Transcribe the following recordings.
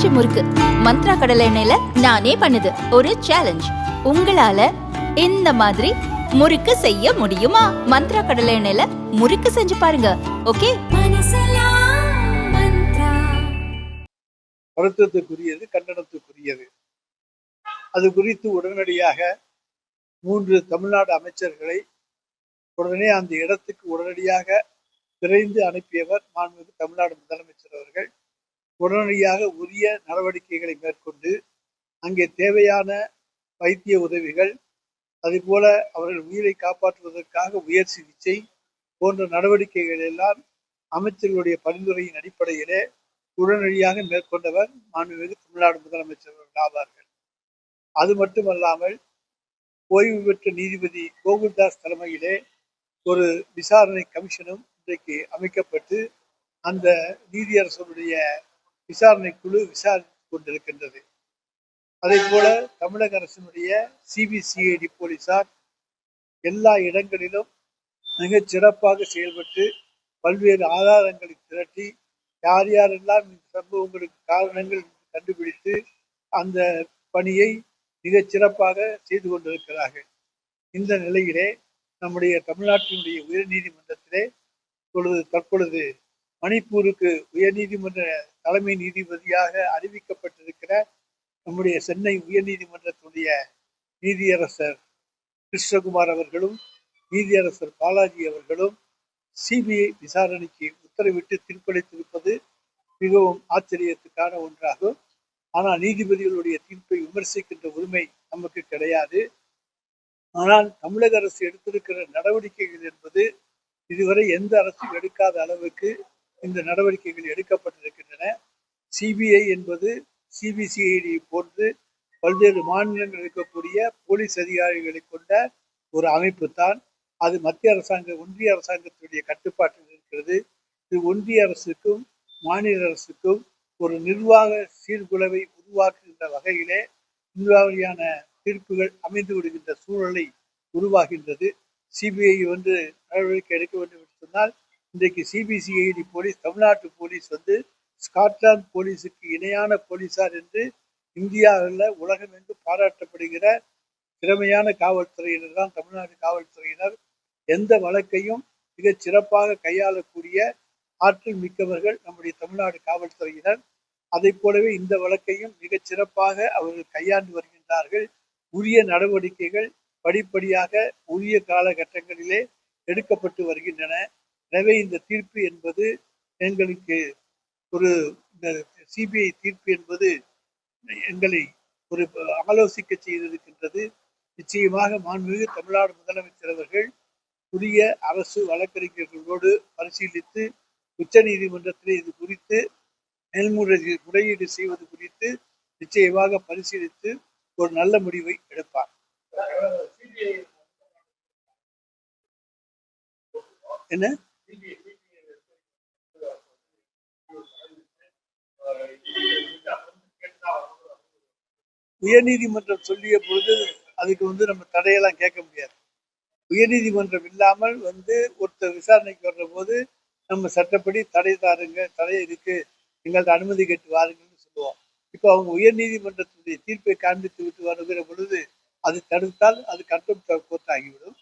பஞ்சு முறுக்கு. மந்த்ரா கடலை எண்ணெயில நானே பண்ணுது. ஒரு சேலஞ்ச் உங்களால இந்த மாதிரி முறுக்கு செய்ய முடியுமா? மந்த்ரா கடலை எண்ணெயில முறுக்கு செஞ்சு பாருங்க. ஓகே? வருத்தத்துக்குரியது கண்டனத்துக்குரியது. அது குறித்து உடனடியாக மூன்று தமிழ்நாடு அமைச்சர்களை உடனே அந்த இடத்துக்கு உடனடியாக விரைந்து அனுப்பியவர் மாண்புமிகு தமிழ்நாடு முதலமைச்சர் அவர்கள். உடனடியாக உரிய நடவடிக்கைகளை மேற்கொண்டு அங்கே தேவையான வைத்திய உதவிகள் அதுபோல அவர்கள் உயிரை காப்பாற்றுவதற்காக உயர் சிகிச்சை போன்ற நடவடிக்கைகள் எல்லாம் அமைச்சர்களுடைய பரிந்துரையின் அடிப்படையிலே உடனடியாக மேற்கொண்டவர் மாண்புமிகு தமிழ்நாடு முதலமைச்சர் ஆவார்கள். அது மட்டுமல்லாமல் ஓய்வு பெற்ற நீதிபதி கோகுல்தாஸ் தலைமையிலே ஒரு விசாரணை கமிஷனும் இன்றைக்கு அமைக்கப்பட்டு அந்த நீதியரசருடைய விசாரணை குழு விசாரித்துக் கொண்டிருக்கின்றது அதே போல தமிழக அரசினுடைய சிபிசிஐடி போலீசார் எல்லா இடங்களிலும் மிகச் சிறப்பாக செயல்பட்டு பல்வேறு ஆதாரங்களை திரட்டி யார் யாரெல்லாம் இந்த சம்பவங்களுக்கு காரணங்கள் கண்டுபிடித்து அந்த பணியை மிகச் சிறப்பாக செய்து கொண்டிருக்கிறார்கள். இந்த நிலையிலே நம்முடைய தமிழ்நாட்டினுடைய உயர்நீதிமன்றத்திலே இப்பொழுது தற்பொழுது மணிப்பூருக்கு உயர்நீதிமன்ற தலைமை நீதிபதியாக அறிவிக்கப்பட்டிருக்கிற நம்முடைய சென்னை உயர்நீதிமன்றத்துடைய நீதியரசர் கிருஷ்ணகுமார் அவர்களும் நீதியரசர் பாலாஜி அவர்களும் சிபிஐ விசாரணைக்கு உத்தரவிட்டு தீர்ப்பளித்திருப்பது மிகவும் ஆச்சரியத்துக்கான ஒன்றாகும். ஆனால் நீதிபதிகளுடைய தீர்ப்பை விமர்சிக்கின்ற உரிமை நமக்கு கிடையாது. ஆனால் தமிழக அரசு எடுத்திருக்கிற நடவடிக்கைகள் என்பது இதுவரை எந்த அரசும் எடுக்காத அளவுக்கு இந்த நடவடிக்கைகள் எடுக்கப்பட்டிருக்கின்றன. சிபிஐ என்பது சிபிசிஐடி போன்று பல்வேறு மாநிலங்கள் இருக்கக்கூடிய போலீஸ் அதிகாரிகளை கொண்ட ஒரு அமைப்பு தான் அது மத்திய அரசாங்க ஒன்றிய அரசாங்கத்துடைய கட்டுப்பாட்டில் இருக்கிறது. இது ஒன்றிய அரசுக்கும் மாநில அரசுக்கும் ஒரு நிர்வாக சீர்குலைவை உருவாக்குகின்ற வகையிலே இந்த தீர்ப்புகள் அமைந்து விடுகின்ற சூழலை உருவாகின்றது. சிபிஐ வந்து நடவடிக்கை எடுக்க வேண்டும் என்று சொன்னால் இன்றைக்கு சிபிசிஐடி போலீஸ் தமிழ்நாட்டு போலீஸ் வந்து ஸ்காட்லாந்து போலீஸுக்கு இணையான போலீசார் என்று இந்தியாவில் உலகம் என்று பாராட்டப்படுகிற திறமையான காவல்துறையினர் தான் தமிழ்நாடு காவல்துறையினர். எந்த வழக்கையும் மிகச் சிறப்பாக கையாளக்கூடிய ஆற்றல் மிக்கவர்கள் நம்முடைய தமிழ்நாடு காவல்துறையினர். அதை போலவே இந்த வழக்கையும் மிகச் சிறப்பாக அவர்கள் கையாண்டு வருகின்றார்கள். உரிய நடவடிக்கைகள் படிப்படியாக உரிய காலகட்டங்களிலே எடுக்கப்பட்டு வருகின்றன. எனவே இந்த தீர்ப்பு என்பது எங்களுக்கு ஒரு இந்த சிபிஐ தீர்ப்பு என்பது எங்களை ஒரு ஆலோசிக்க செய்திருக்கின்றது. நிச்சயமாக மாண்புமிகு தமிழ்நாடு முதலமைச்சர் அவர்கள் புதிய அரசு வழக்கறிஞர்களோடு பரிசீலித்து உச்ச நீதிமன்றத்தில் இது குறித்து மேல்முறை முறையீடு செய்வது குறித்து நிச்சயமாக பரிசீலித்து ஒரு நல்ல முடிவை எடுப்பார். என்ன? உயர்நீதிமன்றம் சொல்லிய பொழுது அதுக்கு வந்து நம்ம தடையெல்லாம் கேட்க முடியாது. உயர்நீதிமன்றம் இல்லாமல் வந்து ஒருத்தர் விசாரணைக்கு வர்ற போது நம்ம சட்டப்படி தடை தாருங்க தடை இருக்கு எங்கள்ட்ட அனுமதி கேட்டு வாருங்கன்னு சொல்லுவோம். இப்போ அவங்க உயர்நீதிமன்றத்துடைய தீர்ப்பை காண்பித்து விட்டு வருகிற பொழுது அது தடுத்தால் அது கட்டம் கோத்தாகிவிடும்.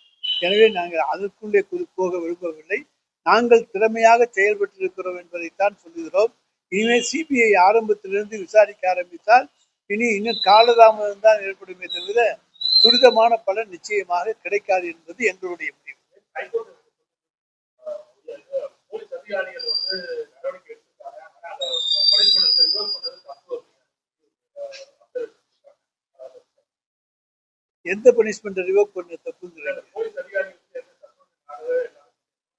எனவே நாங்கள் அதற்குள்ளே போக விரும்பவில்லை. நாங்கள் திறமையாக செயல்பட்டிருக்கிறோம் என்பதைத்தான் சொல்லுகிறோம். இனிமேல் சிபிஐ ஆரம்பத்திலிருந்து விசாரிக்க ஆரம்பித்தால் இனி இன்னும் காலதாமதம் தான் ஏற்படுமே தவிர துரிதமான பலன் நிச்சயமாக கிடைக்காது என்பது எங்களுடைய முடிவு. எந்த பனிஷ்மெண்ட் ரிவோக் பண்ண தப்புங்கிறாங்க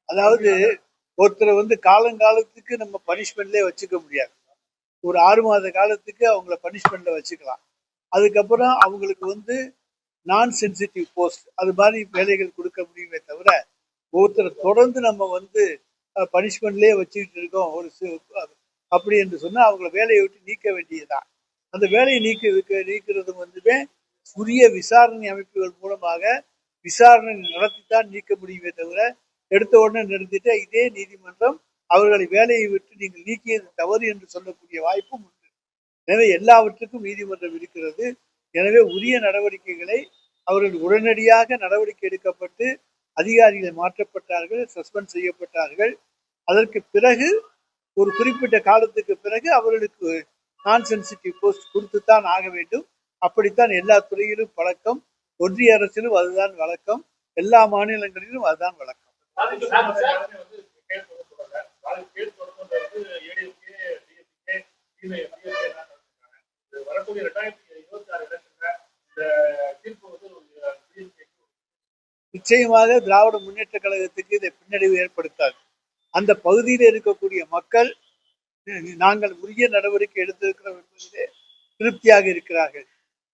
அதாவது ஒருத்தரை வந்து காலங்காலத்து காலங்காலத்துக்கு நம்ம பனிஷ்மெண்ட்லேயே வச்சுக்க முடியாது. ஒரு ஆறு மாத காலத்துக்கு அவங்கள பனிஷ்மெண்ட்ல வச்சுக்கலாம். அதுக்கப்புறம் அவங்களுக்கு வந்து நான் சென்சிட்டிவ் போஸ்ட் அது மாதிரி வேலைகள் கொடுக்க முடியுமே தவிர ஒருத்தரை தொடர்ந்து நம்ம வந்து பனிஷ்மெண்ட்லேயே வச்சுக்கிட்டு இருக்கோம். ஒரு அப்படி என்று சொன்னால் அவங்கள வேலையை விட்டு நீக்க வேண்டியதுதான். அந்த வேலையை நீக்க நீக்கிறது வந்துமே உரிய விசாரணை அமைப்புகள் மூலமாக விசாரணை நடத்தி தான் நீக்க முடியுமே தவிர எடுத்த உடனே நிறுத்திட்டு இதே நீதிமன்றம் அவர்களை வேலையை விட்டு நீங்கள் நீக்கியது தவறு என்று சொல்லக்கூடிய வாய்ப்பும் உண்டு. எனவே எல்லாவற்றுக்கும் நீதிமன்றம் இருக்கிறது. எனவே உரிய நடவடிக்கைகளை அவர்கள் உடனடியாக நடவடிக்கை எடுக்கப்பட்டு அதிகாரிகள் மாற்றப்பட்டார்கள் சஸ்பெண்ட் செய்யப்பட்டார்கள். அதற்கு பிறகு ஒரு குறிப்பிட்ட காலத்துக்கு பிறகு அவர்களுக்கு நான் சென்சிட்டிவ் போஸ்ட் கொடுத்துத்தான் ஆக வேண்டும். அப்படித்தான் எல்லா துறையிலும் பழக்கம். ஒன்றிய அரசிலும் அதுதான் வழக்கம். எல்லா மாநிலங்களிலும் அதுதான் வழக்கம். நிச்சயமாக திராவிட முன்னேற்ற கழகத்துக்கு இதை பின்னடைவு ஏற்படுத்தாது. அந்த பகுதியில் இருக்கக்கூடிய மக்கள் நாங்கள் உரிய நடவடிக்கை எடுத்திருக்கிறோம் என்பதிலே திருப்தியாக இருக்கிறார்கள்.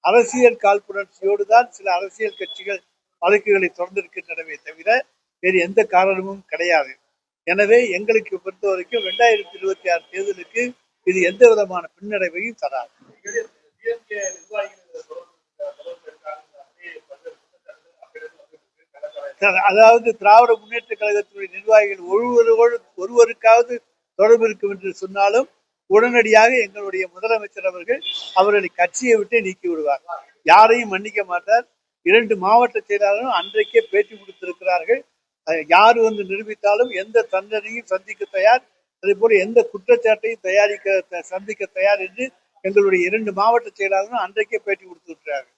அரசியல் காழ்ப்புணர்ச்சியோடு தான் சில அரசியல் கட்சிகள் வழக்குகளை தொடர்ந்திருக்கின்றனவே தவிர வேறு எந்த காரணமும் கிடையாது. எனவே எங்களுக்கு பொறுத்த வரைக்கும் ரெண்டாயிரத்தி இருபத்தி ஆறு தேர்தலுக்கு இது எந்த விதமான பின்னடைவையும் தராது. அதாவது திராவிட முன்னேற்ற கழகத்தினுடைய நிர்வாகிகள் ஒருவரோடு ஒருவருக்காவது தொடர்பு இருக்கும் என்று சொன்னாலும் உடனடியாக எங்களுடைய முதலமைச்சர் அவர்கள் அவர்களை கட்சியை விட்டு நீக்கி விடுவார். யாரையும் மன்னிக்க மாட்டார். இரண்டு மாவட்ட செயலாளரும் அன்றைக்கே பேட்டி கொடுத்திருக்கிறார்கள். யார் வந்து நிரூபித்தாலும் எந்த தண்டனையும் சந்திக்க தயார் அதே போல எந்த குற்றச்சாட்டையும் தயாரிக்க சந்திக்க தயார் என்று எங்களுடைய இரண்டு மாவட்ட செயலாளரும் அன்றைக்கே பேட்டி கொடுத்திருக்கிறார்கள்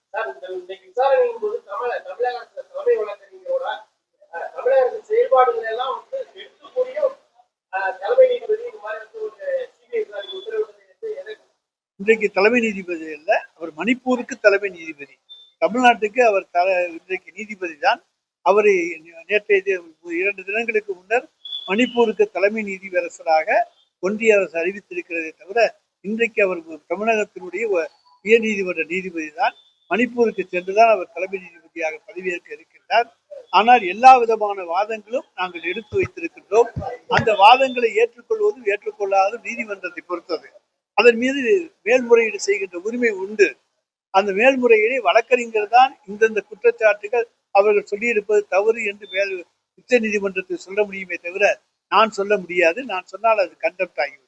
இன்றைக்கு தலைமை நீதிபதி அல்ல அவர் மணிப்பூருக்கு தலைமை நீதிபதி. தமிழ்நாட்டுக்கு அவர் இன்றைக்கு நீதிபதி தான். அவரை நேற்றைய இரண்டு தினங்களுக்கு முன்னர் மணிப்பூருக்கு தலைமை நீதிபரசராக ஒன்றிய அரசு அறிவித்திருக்கிறதே தவிர இன்றைக்கு அவர் தமிழகத்தினுடைய உயர் உயர்நீதிமன்ற நீதிபதி தான் மணிப்பூருக்கு சென்றுதான் அவர் தலைமை நீதிபதியாக பதவியேற்க இருக்கின்றார். ஆனால் எல்லா விதமான வாதங்களும் நாங்கள் எடுத்து வைத்திருக்கின்றோம். அந்த வாதங்களை ஏற்றுக்கொள்வதும் ஏற்றுக்கொள்ளாதும் நீதிமன்றத்தை பொறுத்தது. அதன் மீது மேல்முறையீடு செய்கின்ற உரிமை உண்டு. அந்த மேல்முறையீடை வழக்கறிஞர் தான் இந்தந்த குற்றச்சாட்டுகள் அவர்கள் சொல்லியிருப்பது தவறு என்று மேல் உச்ச நீதிமன்றத்தில் சொல்ல முடியுமே தவிர நான் சொல்ல முடியாது. நான் சொன்னால் அது கண்டப்ட் ஆகிவிடும்.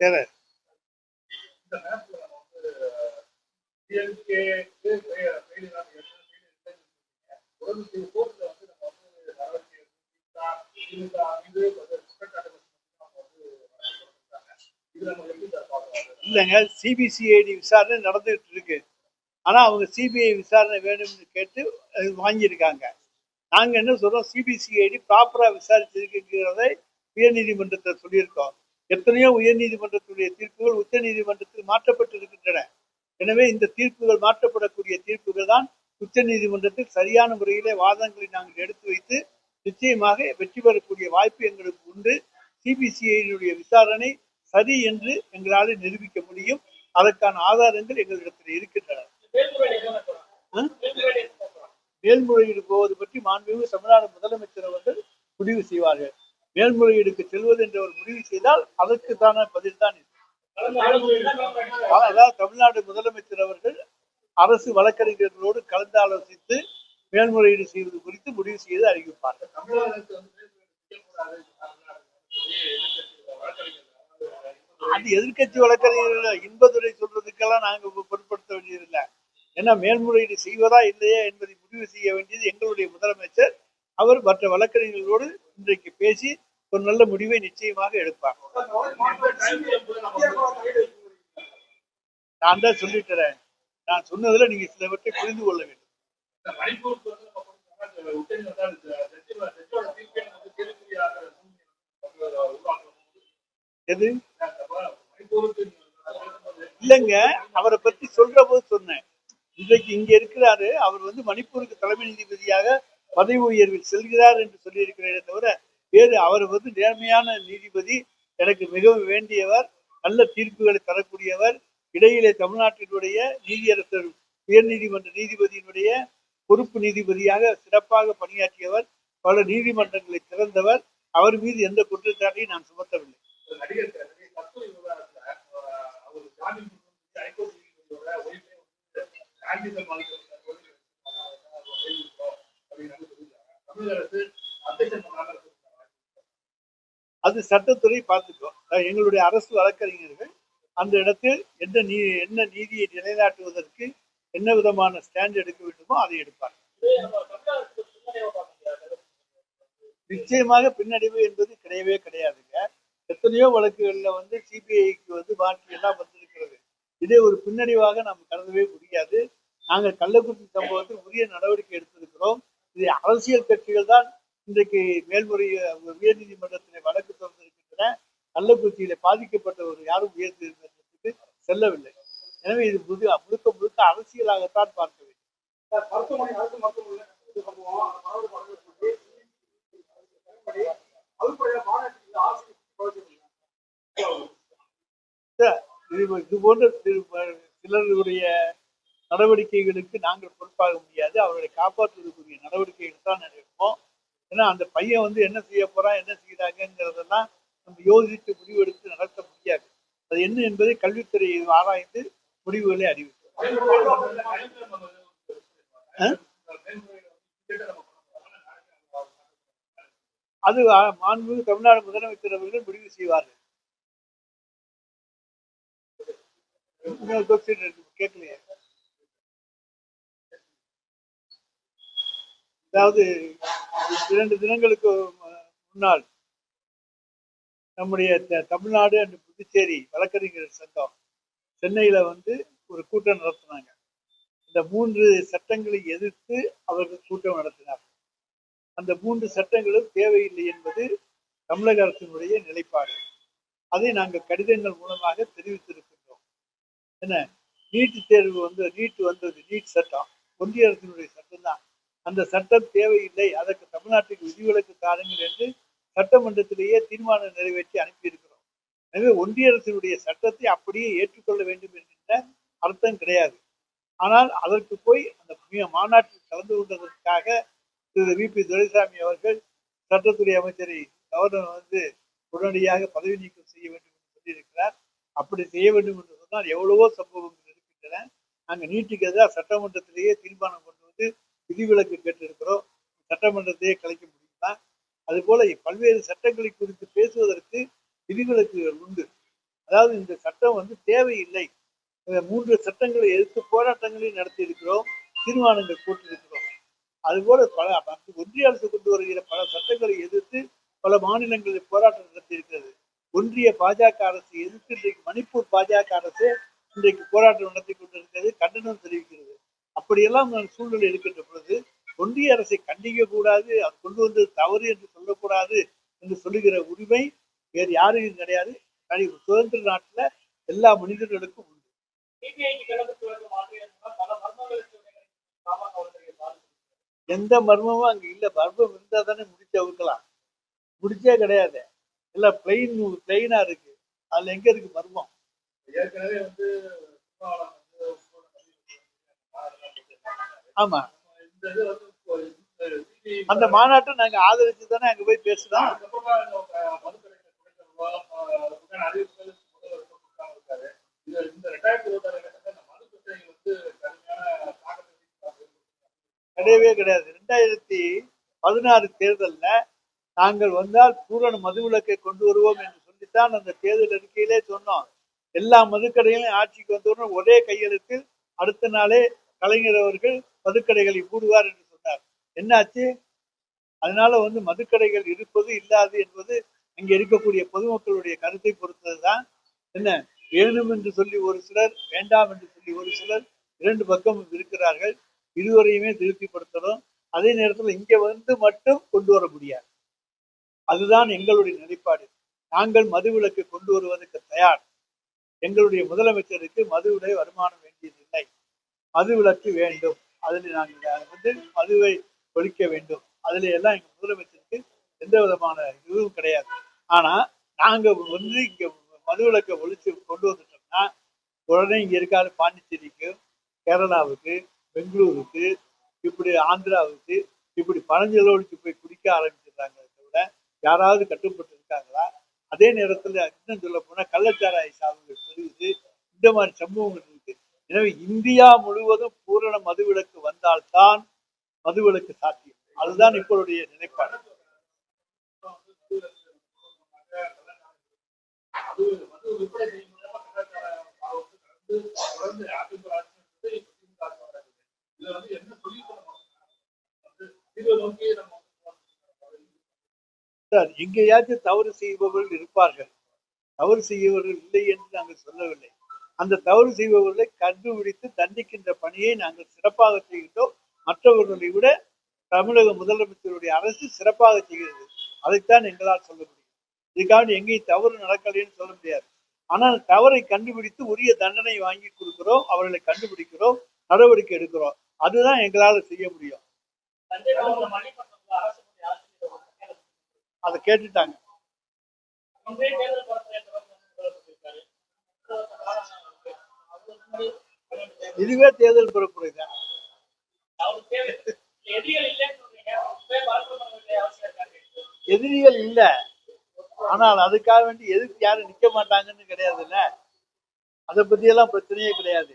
வேற இல்லைங்க சிபிசிஐடி விசாரணை நடந்துகிட்டு இருக்கு. ஆனால் அவங்க சிபிஐ விசாரணை வேணும்னு கேட்டு வாங்கியிருக்காங்க. நாங்கள் என்ன சொல்கிறோம் சிபிசிஐடி ப்ராப்பராக விசாரிச்சிருக்குங்கிறதை உயர்நீதிமன்றத்தில் சொல்லியிருக்கோம். எத்தனையோ உயர்நீதிமன்றத்துடைய தீர்ப்புகள் உச்ச நீதிமன்றத்தில் மாற்றப்பட்டு இருக்கின்றன எனவே இந்த தீர்ப்புகள் மாற்றப்படக்கூடிய தீர்ப்புகள் தான் உச்ச நீதிமன்றத்தில் சரியான முறையிலே வாதங்களை நாங்கள் எடுத்து வைத்து நிச்சயமாக வெற்றி பெறக்கூடிய வாய்ப்பு எங்களுக்கு உண்டு. சிபிசிஐடியுடைய விசாரணை சரி என்று எங்களால் நிரூபிக்க முடியும். அதற்கான ஆதாரங்கள் எங்களிடத்தில் இருக்கின்றன. மேல்முறையீடு போவது பற்றி மாண்புமிகு தமிழ்நாடு முதலமைச்சர் அவர்கள் முடிவு செய்வார்கள். மேல்முறையீடுக்கு செல்வது என்ற ஒரு முடிவு செய்தால் அதற்குத்தான பதில் தான் அதாவது தமிழ்நாடு முதலமைச்சர் அவர்கள் அரசு வழக்கறிஞர்களோடு கலந்து ஆலோசித்து மேல்முறையீடு செய்வது குறித்து முடிவு செய்து அறிவிப்பார்கள். அது எதிர்க்கட்சி வழக்கறிஞர்கள் இன்பதுரை சொல்றதுக்கெல்லாம் நாங்க பொருட்படுத்த வேண்டியதில்லை. ஏன்னா மேல்முறையீடு செய்வதா இல்லையா என்பதை முடிவு செய்ய வேண்டியது எங்களுடைய முதலமைச்சர். அவர் மற்ற வழக்கறிஞர்களோடு இன்றைக்கு பேசி ஒரு நல்ல முடிவை நிச்சயமாக எடுப்பார். நான் தான் சொல்லிட்டுறேன். நான் சொன்னதுல நீங்க சிலவற்றை புரிந்து கொள்ள வேண்டும். எது? இல்லைங்க அவரை பத்தி சொல்ற போது சொன்னேன். இன்றைக்கு இங்க இருக்கிறாரு. அவர் வந்து மணிப்பூருக்கு தலைமை நீதிபதியாக பதவி உயர்வில் செல்கிறார் என்று சொல்லியிருக்கிறேனே தவிர வேறு அவர் வந்து நேர்மையான நீதிபதி எனக்கு மிகவும் வேண்டியவர் நல்ல தீர்ப்புகளை தரக்கூடியவர். இடையிலே தமிழ்நாட்டினுடைய நீதியரசர் உயர் நீதிமன்ற நீதிபதியினுடைய பொறுப்பு நீதிபதியாக சிறப்பாக பணியாற்றியவர் பல நீதிமன்றங்களை திறந்தவர். அவர் மீது எந்த குற்றச்சாட்டையும் நான் சுமத்தவில்லை. நடிகர் திரு தமிழக அரசு அது சட்டத்துறை பார்த்துக்கோ எங்களுடைய அரசு வழக்கறிஞர்கள் அந்த இடத்தில் என்ன நீ என்ன நீதியை நிலைநாட்டுவதற்கு என்ன விதமான ஸ்டாண்ட் எடுக்க வேண்டுமோ அதை எடுப்பார் நிச்சயமாக பின்னடைவு என்பது கிடையவே கிடையாதுங்க. எத்தனையோ வழக்குகள்ல வந்து சிபிஐக்கு வந்து பாக்கி எல்லாம் வந்து இதே ஒரு பின்னடைவாக நாம் கருதவே முடியாது. நாங்கள் கள்ளக்குறிச்சி சம்பவத்தில் உரிய நடவடிக்கை எடுத்திருக்கிறோம். இது அரசியல் கட்சிகள் தான் இன்றைக்கு மேல்முறை உயர்நீதிமன்றத்திலே வழக்கு தொடர்ந்திருக்கின்றன. கள்ளக்குறிச்சியில பாதிக்கப்பட்டவர் யாரும் உயர்நீதிமன்றத்துக்கு செல்லவில்லை. எனவே இது முழு முழுக்க முழுக்க அரசியலாகத்தான் பார்க்க வேண்டும். இது இது போன்ற சிலருடைய நடவடிக்கைகளுக்கு நாங்கள் பொறுப்பாக முடியாது. அவர்களை காப்பாற்றுவதற்குரிய நடவடிக்கைகள் தான் நடக்கும் ஏன்னா அந்த பையன் வந்து என்ன செய்ய போறான் என்ன செய்யறாங்கிறதெல்லாம் நம்ம யோசித்து முடிவெடுத்து நடத்த முடியாது. அது என்ன என்பதை கல்வித்துறை ஆராய்ந்து முடிவுகளை அறிவிக்கும். அது மாண்பு தமிழ்நாடு முதலமைச்சர் அவர்கள் முடிவு செய்வார்கள். கேட்கலையே. அதாவது இரண்டு தினங்களுக்கு முன்னால் நம்முடைய தமிழ்நாடு அண்ட் புதுச்சேரி வழக்கறிஞர் சங்கம் சென்னையில வந்து ஒரு கூட்டம் நடத்தினாங்க. இந்த மூன்று சட்டங்களை எதிர்த்து அவர்கள் கூட்டம் நடத்தினார் அந்த மூன்று சட்டங்களும் தேவையில்லை என்பது தமிழக அரசினுடைய நிலைப்பாடு. அதை நாங்கள் கடிதங்கள் மூலமாக தெரிவித்திருக்கிறோம். என்ன? நீட் தேர்வு வந்து நீட் வந்தது நீட் சட்டம். ஒன்றிய அரசினுடைய சட்டம் தான் அந்த சட்டம் தேவையில்லை. அதற்கு தமிழ்நாட்டுக்கு விதிவிலக்கு தாருங்கள் என்று சட்டமன்றத்திலேயே தீர்மானம் நிறைவேற்றி அனுப்பியிருக்கிறோம். எனவே ஒன்றிய அரசினுடைய சட்டத்தை அப்படியே ஏற்றுக்கொள்ள வேண்டும் என்கின்ற அர்த்தம் கிடையாது. ஆனால் அதற்கு போய் அந்த மாநாட்டில் கலந்து கொண்டதற்காக திரு. வி. பி. துரைசாமி அவர்கள் சட்டத்துறை அமைச்சரை கவர்னர் வந்து உடனடியாக பதவி நீக்கம் செய்ய வேண்டும் என்று சொல்லியிருக்கிறார். அப்படி செய்ய வேண்டும் என்று தான் எவ்வளவோ சம்பவங்கள் இருக்கின்றன. நாங்கள் நீட்டுக்கு எதிராக சட்டமன்றத்திலேயே தீர்மானம் கொண்டு வந்து விதிவிலக்கு கேட்டிருக்கிறோம். சட்டமன்றத்தையே கலைக்க முடியுமா? அதுபோல பல்வேறு சட்டங்களை குறித்து பேசுவதற்கு விதிவிலக்குகள் உண்டு. அதாவது இந்த சட்டம் வந்து தேவையில்லை. மூன்று சட்டங்களை எதிர்த்து போராட்டங்களையும் நடத்தியிருக்கிறோம் தீர்மானங்கள் போட்டிருக்கிறோம். அதுபோல பல ஒன்றிய அரசு கொண்டு வருகிற பல சட்டங்களை எதிர்த்து பல மாநிலங்களில் போராட்டம் நடத்தியிருக்கிறது. ஒன்றிய பாஜக அரசு எதிர்த்து இன்றைக்கு மணிப்பூர் பாஜக அரசு இன்றைக்கு போராட்டம் நடத்தி கொண்டிருக்கிறது கண்டனம் தெரிவிக்கிறது. அப்படியெல்லாம் சூழ்நிலை இருக்கின்ற பொழுது ஒன்றிய அரசை கண்டிக்க கூடாது அது கொண்டு வந்தது தவறு என்று சொல்லக்கூடாது என்று சொல்லுகிற உரிமை வேறு யாருக்கும் கிடையாது. தனி சுதந்திர நாட்டில் எல்லா மனிதர்களுக்கும் உண்டு. பல எந்த மர்மமும் அங்க இல்ல. மர்மம் இருந்தா தானே முடிச்சு அவுக்கலாம் முடிச்சே கிடையாது. எல்லாம் பிளெயின் பிளெயினா இருக்கு. அதுல எங்க இருக்கு மர்மம்? ஏற்கனவே வந்து. ஆமா. அந்த மாநாட்டை நாங்க ஆதரிச்சு தானே அங்க போய் பேசுறோம். கிடையவே கிடையாது. ரெண்டாயிரத்தி பதினாறு தேர்தல்ல நாங்கள் வந்தால் பூரண மதுவிலக்கை கொண்டு வருவோம் என்று சொல்லித்தான் அந்த தேர்தல் அறிக்கையிலே சொன்னோம். எல்லா மதுக்கடைகளையும் ஆட்சிக்கு வந்தவுடன் ஒரே கையெழுத்தில் அடுத்த நாளே கலைஞர் அவர்கள் மதுக்கடைகளை மூடுவார் என்று சொன்னார். என்னாச்சு? அதனால வந்து மதுக்கடைகள் இருப்பது இல்லாது என்பது அங்கே இருக்கக்கூடிய பொதுமக்களுடைய கருத்தை பொறுத்ததுதான். என்ன? வேணும் என்று சொல்லி ஒரு சிலர் வேண்டாம் என்று சொல்லி ஒரு சிலர் இரண்டு பக்கம் இருக்கிறார்கள். இருவரையுமே திருப்திப்படுத்தணும். அதே நேரத்தில் இங்கே வந்து மட்டும் கொண்டு வர முடியாது. அதுதான் எங்களுடைய நிலைப்பாடு. நாங்கள் மதுவிலக்கு கொண்டு வருவதற்கு தயார். எங்களுடைய முதலமைச்சருக்கு மதுவிலை வருமானம் வேண்டியதில்லை. மதுவிலக்கு வேண்டும். அதில் நாங்கள் வந்து மதுவை ஒழிக்க வேண்டும். அதில் எல்லாம் எங்கள் முதலமைச்சருக்கு எந்த விதமான இதுவும் கிடையாது. ஆனா நாங்க வந்து இங்க மதுவிலக்கை ஒழிச்சு கொண்டு வந்துட்டோம்னா உடனே இங்க இருக்காது பாண்டிச்சேரிக்கு கேரளாவுக்கு பெங்களூருக்கு இப்படி ஆந்திராவுக்கு இப்படி பழஞ்சலோடிக்கு போய் குடிக்க ஆரம்பிச்சிடுறாங்க. யாராவது கட்டுப்பட்டு இருக்காங்களா அதே நேரத்துல இன்னும் சொல்ல போனால் கள்ளச்சாராய சாவுகள் பெருகுது இந்த மாதிரி சம்பவங்கள் இருக்கு எனவே இந்தியா முழுவதும் பூரண மதுவிலக்கு வந்தால்தான் மதுவிலக்கு சாத்தியம் அதுதான் இப்பொழுடைய நிலைப்பாடு மது மது விற்பனை செய்யும் சார் எங்கேயாச்சும் தவறு செய்பவர்கள் இருப்பார்கள். தவறு செய்பவர்கள் இல்லை என்று நாங்கள் சொல்லவில்லை. அந்த தவறு செய்பவர்களை கண்டுபிடித்து தண்டிக்கின்ற பணியை நாங்கள் சிறப்பாக செய்கின்றோம் மற்றவர்களை விட தமிழக முதலமைச்சருடைய அரசு சிறப்பாக செய்கிறது. அதைத்தான் எங்களால் சொல்ல முடியும். இதுக்காக எங்கேயும் தவறு நடக்கலைன்னு சொல்ல முடியாது. ஆனால் தவறை கண்டுபிடித்து உரிய தண்டனை வாங்கி கொடுக்கிறோம் அவர்களை கண்டுபிடிக்கிறோம் நடவடிக்கை எடுக்கிறோம். அதுதான் எங்களால் செய்ய முடியும். அதை கேட்டுட்டாங்க. இதுவே தேர்தல் பரப்புரை தான் எதிரிகள் எதிரிகள் இல்ல. ஆனால் அதுக்காக வேண்டி எதிர்த்து யாரும் நிக்க மாட்டாங்கன்னு கிடையாதுல்ல. அதை பத்தி எல்லாம் பிரச்சனையே கிடையாது.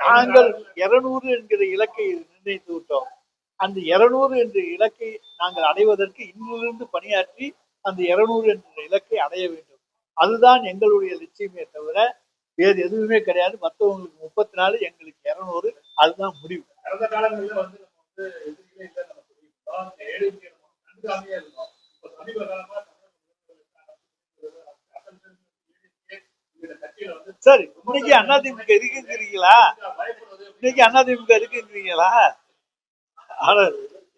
நாங்கள் இருநூறு என்கிற இலக்கை நிர்ணயித்து விட்டோம். அந்த இருநூறு என்ற இலக்கை நாங்கள் அடைவதற்கு இன்றிலிருந்து பணியாற்றி அந்த இருநூறு என்ற இலக்கை அடைய வேண்டும். அதுதான் எங்களுடைய லட்சியமே தவிர வேறு எதுவுமே கிடையாது. மற்றவங்களுக்கு முப்பத்தி நாலு எங்களுக்கு இருநூறு. அதுதான் முடிவு. கடந்த காலங்களில் வந்து நம்ம வந்து எதிரிகளே இல்லை நம்ம சொல்லியிருந்தோம். இருந்தோம். இப்போ சமீப சரி இன்னைக்கு அதிமுக இருக்குங்கிறீங்களா? இன்னைக்கு அதிமுக இருக்குங்கிறீங்களா? ஆனா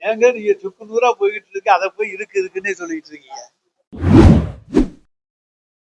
ஏங்க நீங்க சுக்கு நூறா போய்கிட்டு இருக்கு அதை போய் இருக்கு இருக்குன்னே சொல்லிட்டு இருக்கீங்க.